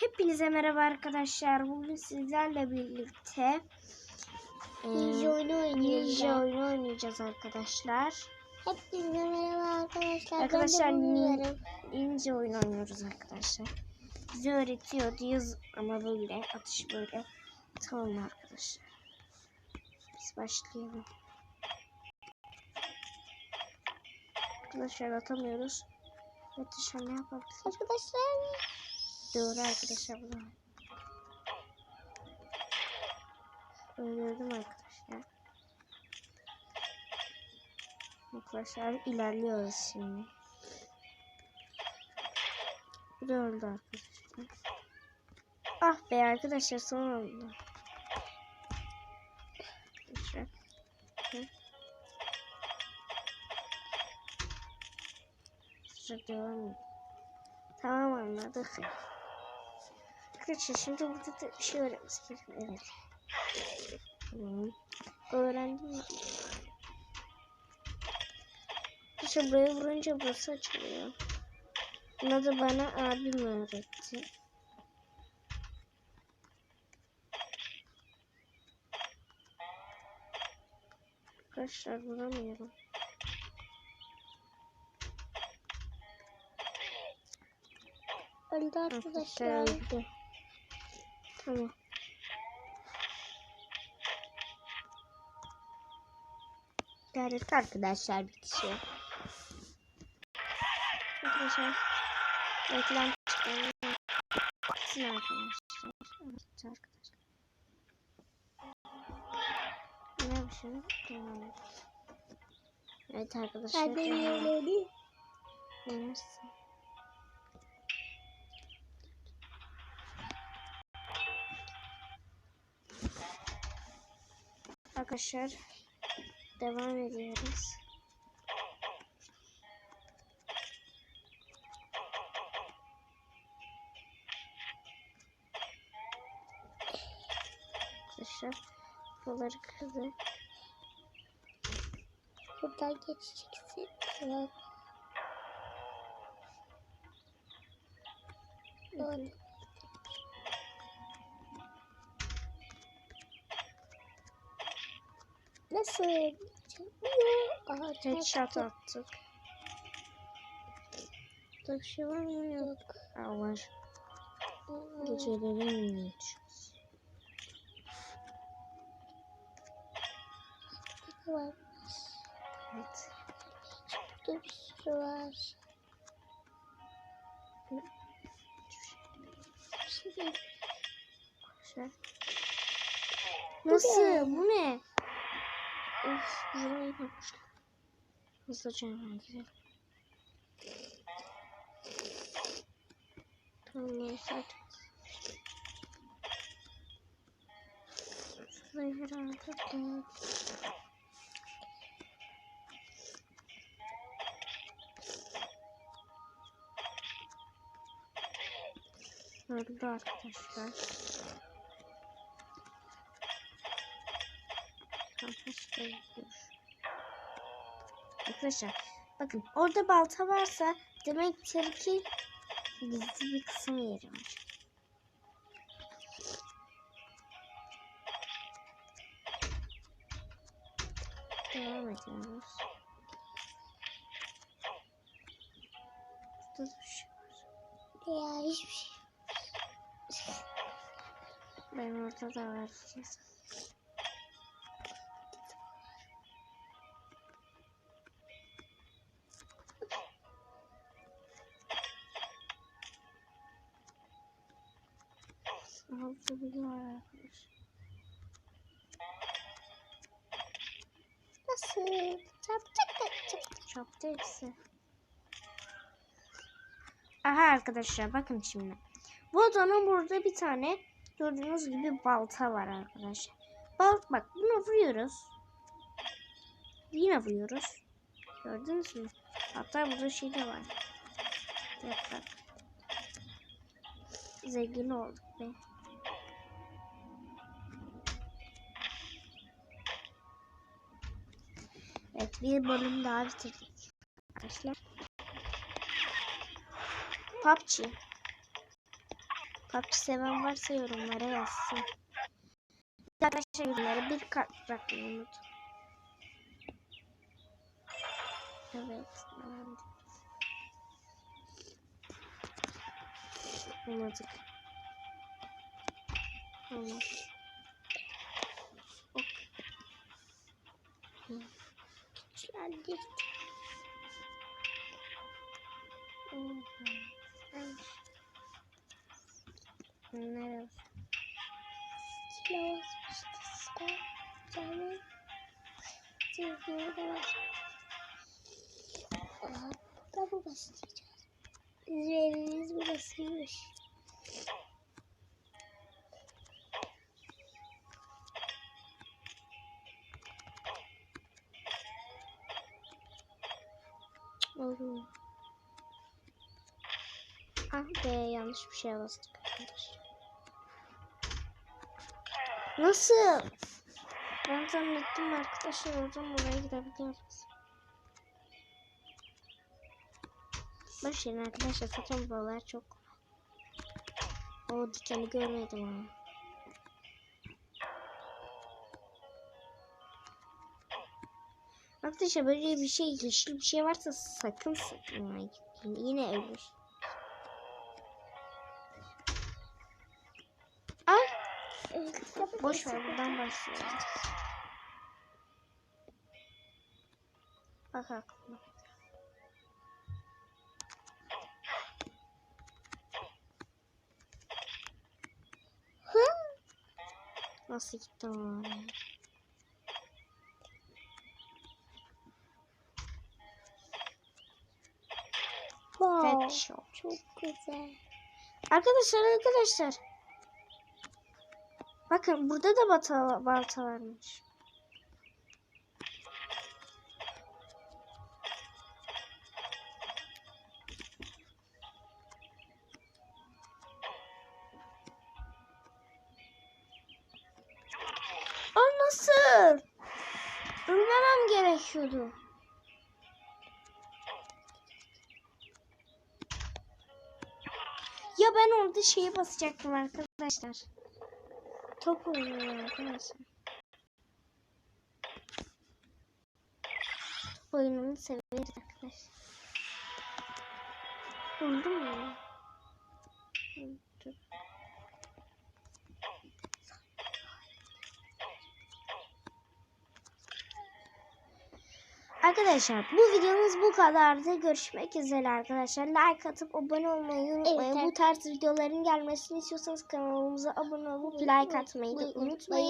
Hepinize merhaba arkadaşlar. Bugün sizlerle birlikte e, Ninja oyunu oynuyoruz. Ninja oyunu oynayacağız arkadaşlar. Hepinize merhaba arkadaşlar. Arkadaşlar nin-. Ninja oyunu oynuyoruz arkadaşlar. Bize öğretiyor diyoruz ama böyle atış böyle. Tamam arkadaşlar. Biz başlayalım. Arkadaşlar atamıyoruz. Arkadaşlar ne yapabiliriz? Arkadaşlar Doğru arkadaşlar bunu. Öldürdüm arkadaşlar. Arkadaşlar ilerliyoruz şimdi. Bu da öldü arkadaşlar. Ah be arkadaşlar son oldu. Arkadaşlar devam. Tamam anladık. Arkadaşlar şimdi burada da bir şey öğrenmemiz gerekiyor. Evet. Tamam. Öğrendim? Arkadaşlar buraya vurunca burası açılıyor. Bunu da bana abim öğretti. Arkadaşlar vuramıyorum. öldü Arkadaşlar arkadaşlar. öldü. Tamam. Evet arkadaşlar bitiyor. Arkadaşlar reklam çıkıyor. Bitsin arkadaşlar. Evet arkadaşlar. Ne şey? Tamam. Evet arkadaşlar. De tamam. Yenirsin. Arkadaşlar devam ediyoruz. Arkadaşlar buraları kırdı. Buradan geçeceksin. Tamam. Nasıl? Headshot attık. Burada bir şey var mı? Yok. Aa, var. Aa, Gecelerin mi geçiyoruz? var? Evet. Burada bir sürü var. Nasıl? Bu ne? Of, burayı yapmışlar. Hızlıca hemen gidelim. Tamam neyse artık. Şurayı herhalde dön. Öldü arkadaşlar. Arkadaşlar Arkadaşlar bakın orada balta varsa demektir ki gizli bir kısım yeri var. Devam ediyoruz. Burada da bir şey var. ya hiçbir şey. Ben orada da var. Altta biri var arkadaşlar. Nasıl? Çarpacak da çarpacak. Çöpte hepsi. Aha arkadaşlar bakın şimdi. Bu odanın burada bir tane gördüğünüz gibi balta var arkadaşlar. Bak bak bunu vuruyoruz. Yine vuruyoruz. Gördünüz mü? Hatta burada şey de var. Yaprak. Zengin olduk be. Evet bir bölüm daha bitirdik. Arkadaşlar. PUBG. PUBG seven varsa yorumlara yazsın. Arkadaşlar yorumlara bir kart bırakmayı unutun. Evet. Olmadık. Olmadı. Ok. Hı. Hı. Ay. Nerede? Kilo basmıştı. Canım. Çizgiye de basmış. Aha, burada mı başlayacağız? Üzeriniz burasıymış. Olur. Ah be yanlış bir şey bastık arkadaşlar. Nasıl? Ben zannettim arkadaşlar oradan oraya gidebiliriz. Başlayın arkadaşlar zaten buralar çok O dikeni görmedim ama. Arkadaşlar böyle bir şey yeşil bir şey varsa sakın sakın yine ölür. Ay boş ver buradan başlayalım. Bak aklıma. Nasıl gitti o Headshot. Çok güzel. Arkadaşlar arkadaşlar. Bakın burada da balta, balta varmış. Nasıl? Ölmemem gerekiyordu. Ben orada şeyi basacaktım arkadaşlar. Top oynuyorum arkadaşlar. Top oyununu severiz arkadaşlar. Oldu mu? ya? Arkadaşlar bu videomuz bu kadardı. Görüşmek üzere arkadaşlar. Like atıp abone olmayı unutmayın. Evet, bu tarz videoların gelmesini istiyorsanız kanalımıza abone olup like atmayı da unutmayın.